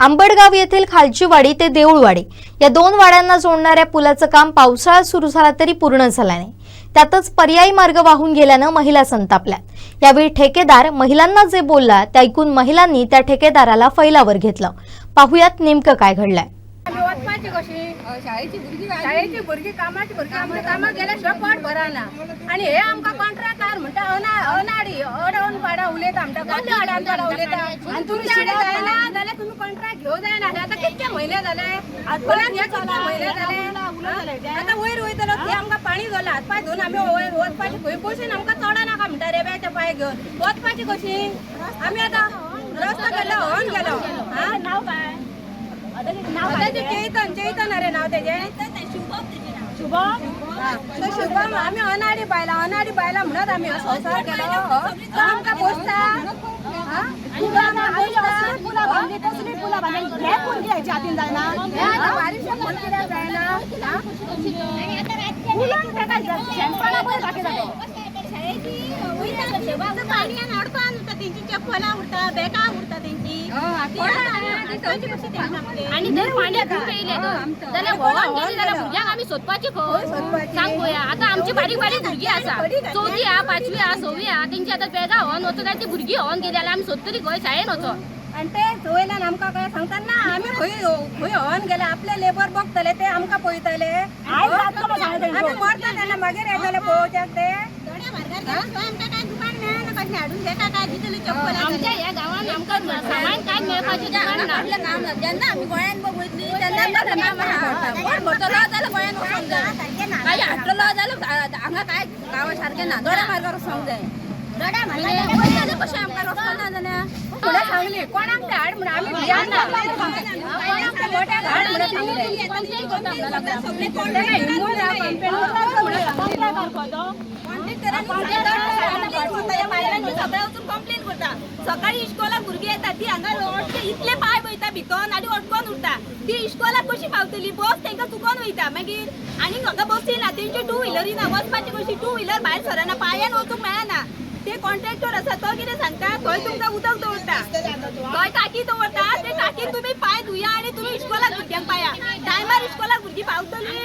आंबडगाव येथील खालची वाडी ते देऊळवाडी या दोन वाड्यांना जोडणाऱ्या पुलाचं काम पावसाळा सुरू झाला तरी पूर्ण झाला नाही. त्यातच पर्यायी मार्ग वाहून गेल्यानं महिला संतापल्या. यावेळी ठेकेदार महिलांना जे बोलला ते ऐकून महिलांनी त्या ठेकेदाराला फैलावर घेतलं. पाहुयात नेमकं काय घडलंय. आम्ही वचपाची कशी? शाळेची भुरगी शाळेची भुरगी कामाची भुरगी आमच्या कामाक गेल्याशिवाय पोट भराना आणि हे आमका कॉन्ट्रॅक्टर म्हणटा अना अनाडी अडवून पाडा उलयता आमच्या कसले अडांतरा उलयता. आणि तुम्ही शिडे जायना जाल्यार तुम्ही कॉन्ट्रॅक्ट घेऊ जायना आणि आता कितके महिने झाले? कोणाक हे कितके महिने झाले? आता वयर वयतलो ते आमकां पाणी झालं हात पाय धुवून आमी वयर वचपाची खंय बसून आमकां चोडा नाका म्हणटा रेब्याचे पाय घेवन वचपाची कशी? आमी आतां रस्तो गेलो हॉन गेलो हा? नाव काय त्याचे चैतन चैतन अरे नाव त्याचे. शुभम? हा. तर शुभम आम्ही अनाडी बायला अनाडी बायला म्हणत आम्ही संसार केलो. हो. आमकां पोसता हा? तुका आमकां पोसता? हे आता बारीकशे फोन कित्याक जायना हा? फुलांक फेकायचं, शेणपाला पळय बाकी जाता. आणि जर पाण्यात दूर येयले तर? जाल्यार व्हांवून गेली जाल्यार भुरग्यांक आमी सोदपाची खंय. सांग पळया आतां आमची बारीक बारीक भुरगीं आसा चवथी आहा पांचवी आहा सव्वी आहा तेंची आतां बेगा व्होन वचून ती भुरगीं व्होन गेली जाल्यार आमी सोदतली खंय शाळेन वचोन आणि ते वयल्यान आमकां काय सांगतात ना आम्ही खंय खंय हॉर्न गेले आपले लेबर बघतले ते आमकां पळयतले आम्ही मरता तेन्ना मागीर येतले पळोवच्याक ते. आमच्या ह्या गांवांत आमकां सामान काय मेळपाचें दुकान ना? जेन्ना आम्ही गोंयान तेन्ना गोंयान वचूंक जाय काही हाडटलो जाल्यार हांगा काय गांवा सारकें ना दोड्या मार्गार वचूंक जाय सांगली हाड म्हणून आम्ही कंप्लेन करता सकाळी इश्कोला भुरगीं येता ती हांगा इतले पाय वयता भितर आनी अडकोन उरता ती इश्कोला कशी पावतली बस तांकां चुकोन वयता मागीर आनी हांगा बसी ना तेंची टू व्हिलरी ना वचपाची कशी टू व्हिलर भायर सरना पांयान वचूंक मेळना. ते कॉन्ट्रॅक्टर आसा तो कितें सांगता? थंय तुमकां उदक दवरता थंय टाकी दवरता ते टाकीन तुमी पाय धुया आनी तुमी इश्कोलाक भुरग्यांक पाया. टायमार इश्कोलाक भुरगीं पावतली.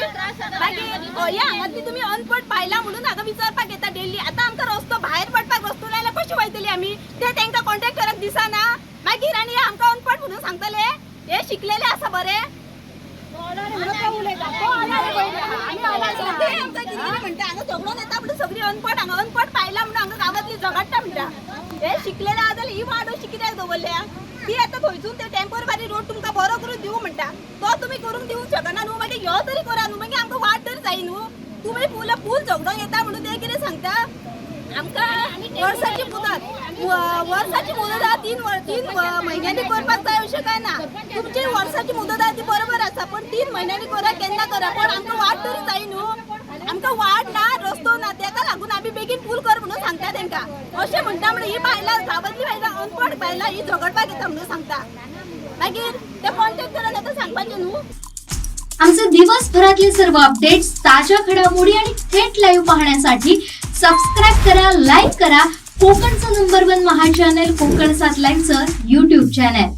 मागीर हय हांगातली तुमी अनपट पायला म्हणून हांगा विचारपाक येता डेली आतां आमकां रस्तो भायर पडपाक रस्तो लायल्यार कशी वयतली आमी ते तांकां कॉन्ट्रॅक्टराक दिसना. मागीर आनी हे आमकां अनपट म्हणून सांगतले. हे शिकलेले आसा बरे ते आमकां कितें झगडून येता म्हणून सगळी अनपट हांगा अनपट पायला म्हणून हांगा गांवांतली झगडटा म्हणटा हे शिकलेले आहा जाल्यार ही वाड कित्याक दवरल्या ती आतां थंयसून ते टेंपररी रोड तुमकां बरो करून दिवं म्हणटा तो तुमी करून दिवंक शकना न्हू मागीर ह्यो तरी करा न्हू मागीर आमकां वाट तरी जाय न्हू तुमी फूल फूल झगडोंक येता म्हणून ते कितें सांगता? आमकां वर्साची मुदत वर्साची मुदत आहा तीन वर- तीन म्हयन्यांनी करपाक जाय अशें काय ना तुमची वर्साची मुदत आहा ती बरोबर आसा पण तीन म्हयन्यांनी करा केन्ना करा पण आमकां वाट तरी जाय न्हू आमकां वाट ना रस्तो ना तेका लागून आमी बेगीन पूल कर म्हणून सांगता तेंका अशें म्हणटा म्हणून ही बायलां गांवांतली बायलां अनपड बायलां ही झगडपाक येता म्हणून सांगता. मागीर ते कॉन्टेक्ट करून येता सांगपाचें न्हू आमचे दिवसभरातले सर्व अपडेट्स ताज्या घडामोडी आणि थेट लाईव्ह पाहण्यासाठी सबस्क्राईब करा लाईक करा. कोकणचं नंबर वन महा चॅनल कोकण सात लाईनचं युट्यूब चॅनल